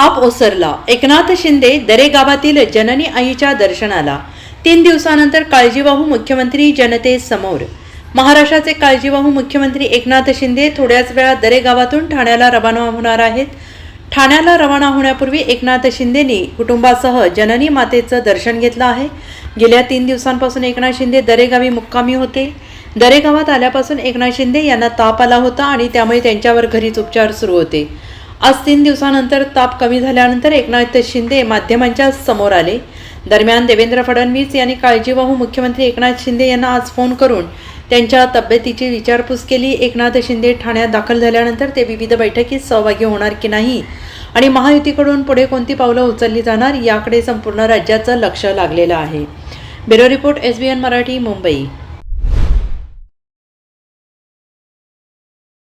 साप ओसरला. एकनाथ शिंदे दरे गावातील जननी आईच्या दर्शनाला. तीन दिवसानंतर काळजीवाहू मुख्यमंत्री जनतेसमोर महाराष्ट्राचे काळजीवाहू मुख्यमंत्री एकनाथ शिंदे थोड्याच वेळात दरे गावातून ठाण्याला रवाना होणार आहेत. ठाण्याला रवाना होण्यापूर्वी एकनाथ शिंदेनी कुटुंबासह जननी मातेचं दर्शन घेतलं आहे. गेल्या तीन दिवसांपासून एकनाथ शिंदे दरेगावी मुक्कामी होते. दरेगावात आल्यापासून एकनाथ शिंदे यांना ताप आला होता आणि त्यामुळे त्यांच्यावर घरीच उपचार सुरू होते. आज तीन दिवसानंतर ताप कमी झाल्यानंतर एकनाथ शिंदे माध्यमांच्या समोर आले. दरम्यान देवेंद्र फडणवीस यांनी काळजीवाहू मुख्यमंत्री एकनाथ शिंदे यांना आज फोन करून त्यांच्या तब्येतीची विचारपूस केली. एकनाथ शिंदे ठाण्यात दाखल झाल्यानंतर ते विविध बैठकीत सहभागी होणार की नाही आणि महायुतीकडून पुढे कोणती पावलं उचलली जाणार याकडे संपूर्ण राज्याचं लक्ष लागलेलं आहे. Bureau report S B N Marathi Mumbai.